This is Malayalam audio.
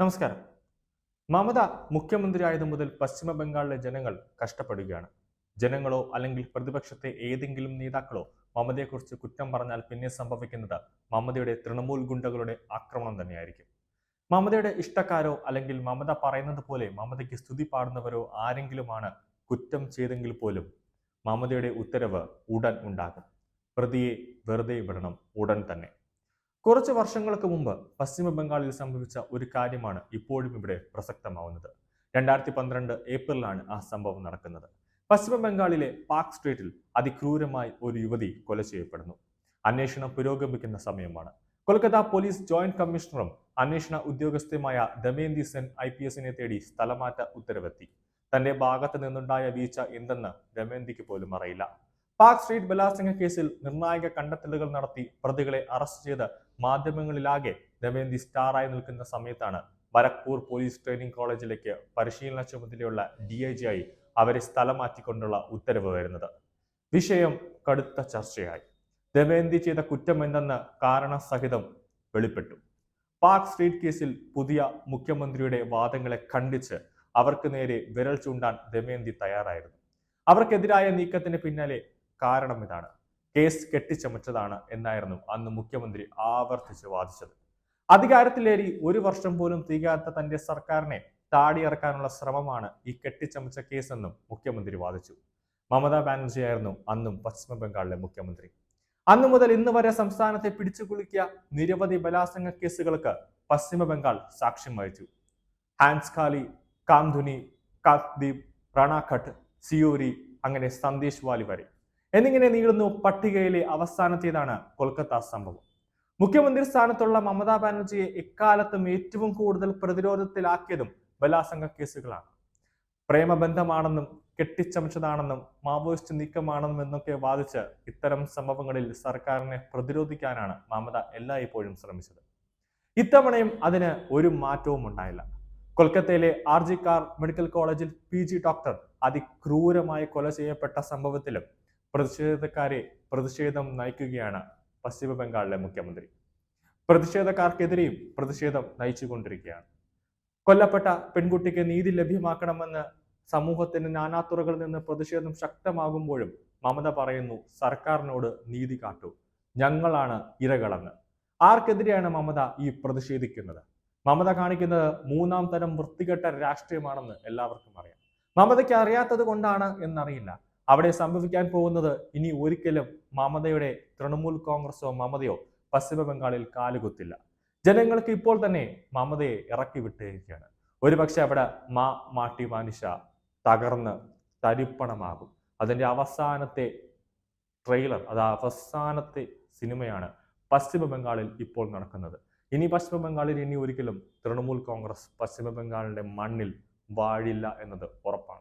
നമസ്കാരം. മമത മുഖ്യമന്ത്രിയായതു മുതൽ പശ്ചിമ ബംഗാളിലെ ജനങ്ങൾ കഷ്ടപ്പെടുകയാണ്. ജനങ്ങളോ അല്ലെങ്കിൽ പ്രതിപക്ഷത്തെ ഏതെങ്കിലും നേതാക്കളോ മമതയെക്കുറിച്ച് കുറ്റം പറഞ്ഞാൽ പിന്നെ സംഭവിക്കുന്നത് മമതയുടെ തൃണമൂൽ ഗുണ്ടകളുടെ ആക്രമണം തന്നെയായിരിക്കും. മമതയുടെ ഇഷ്ടക്കാരോ അല്ലെങ്കിൽ മമത പറയുന്നത് പോലെ മമതയ്ക്ക് സ്തുതി പാടുന്നവരോ ആരെങ്കിലുമാണ് കുറ്റം ചെയ്തെങ്കിൽ പോലും മമതയുടെ ഉത്തരവ് ഉടൻ ഉണ്ടാകും. പ്രതിയെ വെറുതെ വിടണം ഉടൻ തന്നെ. കുറച്ച് വർഷങ്ങൾക്ക് മുമ്പ് പശ്ചിമ ബംഗാളിൽ സംഭവിച്ച ഒരു കാര്യമാണ് ഇപ്പോഴും ഇവിടെ പ്രസക്തമാവുന്നത്. രണ്ടായിരത്തി പന്ത്രണ്ട് ഏപ്രിലാണ് ആ സംഭവം നടക്കുന്നത്. പശ്ചിമ ബംഗാളിലെ പാർക്ക് സ്ട്രീറ്റിൽ അതിക്രൂരമായി ഒരു യുവതി കൊല ചെയ്യപ്പെടുന്നു. അന്വേഷണം പുരോഗമിക്കുന്ന സമയമാണ്. കൊൽക്കത്ത പോലീസ് ജോയിന്റ് കമ്മീഷണറും അന്വേഷണ ഉദ്യോഗസ്ഥയുമായ ദമയന്തി സെൻ ഐ പി എസിനെ തേടി സ്ഥലമാറ്റ ഉത്തരവെത്തി. തന്റെ ഭാഗത്ത് നിന്നുണ്ടായ വീഴ്ച എന്തെന്ന് ദമയന്തിക്ക് പോലും അറിയില്ല. പാർക്ക് സ്ട്രീറ്റ് ബലാത്സംഗ കേസിൽ നിർണായക കണ്ടെത്തലുകൾ നടത്തി പ്രതികളെ അറസ്റ്റ് ചെയ്ത് മാധ്യമങ്ങളിലാകെ ദമയന്തി സ്റ്റാറായി നിൽക്കുന്ന സമയത്താണ് ബരക്പൂർ പോലീസ് ട്രെയിനിങ് കോളേജിലേക്ക് പരിശീലന ചുമതലയുള്ള ഡി ഐ ജി ആയി അവരെ സ്ഥലം മാറ്റിക്കൊണ്ടുള്ള ഉത്തരവ് വരുന്നത്. വിഷയം കടുത്ത ചർച്ചയായി. ദമയന്തി ചെയ്ത കുറ്റം എന്തെന്ന് കാരണസഹിതം വെളിപ്പെട്ടു. പാക് സ്ട്രീറ്റ് കേസിൽ പുതിയ മുഖ്യമന്ത്രിയുടെ വാദങ്ങളെ ഖണ്ഡിച്ച് അവർക്ക് നേരെ വിരൽ ചൂണ്ടാൻ ദമയന്തി തയ്യാറായിരുന്നു. അവർക്കെതിരായ നീക്കത്തിന് പിന്നാലെ കാരണം ഇതാണ്. കേസ് കെട്ടിച്ചമച്ചതാണ് എന്നായിരുന്നു അന്ന് മുഖ്യമന്ത്രി ആവർത്തിച്ച് വാദിച്ചത്. അധികാരത്തിലേറി ഒരു വർഷം പോലും തികയാത്ത തന്റെ സർക്കാരിനെ താടിയിറക്കാനുള്ള ശ്രമമാണ് ഈ കെട്ടിച്ചമച്ച കേസെന്നും മുഖ്യമന്ത്രി വാദിച്ചു. മമതാ ബാനർജി ആയിരുന്നു അന്നും പശ്ചിമ ബംഗാളിലെ മുഖ്യമന്ത്രി. അന്നു മുതൽ ഇന്ന് വരെ സംസ്ഥാനത്തെ പിടിച്ചുകുലുക്കിയ നിരവധി ബലാത്സംഗ കേസുകൾക്ക് പശ്ചിമ ബംഗാൾ സാക്ഷ്യം വഹിച്ചു. ഹാൻസ് ഖാലി കാംധുനി കാക്ദീപ് റാണാഘട്ട് സിയോരി അങ്ങനെ സന്ദേശ് വാലി വരെ എന്നിങ്ങനെ നീളുന്നു പട്ടികയിലെ അവസാനത്തേതാണ് കൊൽക്കത്ത സംഭവം. മുഖ്യമന്ത്രി സ്ഥാനത്തുള്ള മമതാ ബാനർജിയെ എക്കാലത്തും ഏറ്റവും കൂടുതൽ പ്രതിരോധത്തിലാക്കിയതും ബലാസംഗ കേസുകളാണ്. പ്രേമബന്ധമാണെന്നും കെട്ടിച്ചമച്ചതാണെന്നും മാവോയിസ്റ്റ് നീക്കമാണെന്നും എന്നൊക്കെ വാദിച്ച് ഇത്തരം സംഭവങ്ങളിൽ സർക്കാരിനെ പ്രതിരോധിക്കാനാണ് മമത എല്ലായ്പ്പോഴും ശ്രമിച്ചത്. ഇത്തവണയും അതിന് ഒരു മാറ്റവും ഉണ്ടായില്ല. കൊൽക്കത്തയിലെ ആർ ജി കാർ മെഡിക്കൽ കോളേജിൽ പി ജി ഡോക്ടർ അതിക്രൂരമായി കൊല ചെയ്യപ്പെട്ട സംഭവത്തിലും പ്രതിഷേധക്കാരെ പ്രതിഷേധം നയിക്കുകയാണ് പശ്ചിമ ബംഗാളിലെ മുഖ്യമന്ത്രി. പ്രതിഷേധക്കാർക്കെതിരെയും പ്രതിഷേധം നയിച്ചുകൊണ്ടിരിക്കുകയാണ്. കൊല്ലപ്പെട്ട പെൺകുട്ടിക്ക് നീതി ലഭ്യമാക്കണമെന്ന് സമൂഹത്തിന്റെ നാനാത്തുറകളിൽ നിന്ന് പ്രതിഷേധം ശക്തമാകുമ്പോഴും മമത പറയുന്നു സർക്കാരിനോട് നീതി കാട്ടൂ. ഞങ്ങളാണ് ഇരകളെന്ന്. ആർക്കെതിരെയാണ് മമത ഈ പ്രതിഷേധിക്കുന്നത്? മമത കാണിക്കുന്നത് മൂന്നാം തരം വൃത്തികെട്ട രാഷ്ട്രീയമാണെന്ന് എല്ലാവർക്കും അറിയാം. മമതയ്ക്ക് അറിയാത്തത് കൊണ്ടാണ് എന്നറിയില്ല. അവിടെ സംഭവിക്കാൻ പോകുന്നത് ഇനി ഒരിക്കലും മമതയുടെ തൃണമൂൽ കോൺഗ്രസോ മമതയോ പശ്ചിമ ബംഗാളിൽ കാലുകുത്തില്ല. ജനങ്ങൾക്ക് ഇപ്പോൾ തന്നെ മമതയെ ഇറക്കി വിട്ടിരിക്കുകയാണ്. ഒരുപക്ഷെ അവിടെ മാ മാട്ടി മാനിഷ തകർന്ന് തരിപ്പണമാകും. അതിന്റെ അവസാനത്തെ ട്രെയിലർ അത് അവസാനത്തെ സിനിമയാണ് പശ്ചിമ ബംഗാളിൽ ഇപ്പോൾ നടക്കുന്നത്. ഇനി പശ്ചിമ ബംഗാളിൽ ഇനി ഒരിക്കലും തൃണമൂൽ കോൺഗ്രസ് പശ്ചിമ ബംഗാളിന്റെ മണ്ണിൽ വാഴില്ല എന്നത് ഉറപ്പാണ്.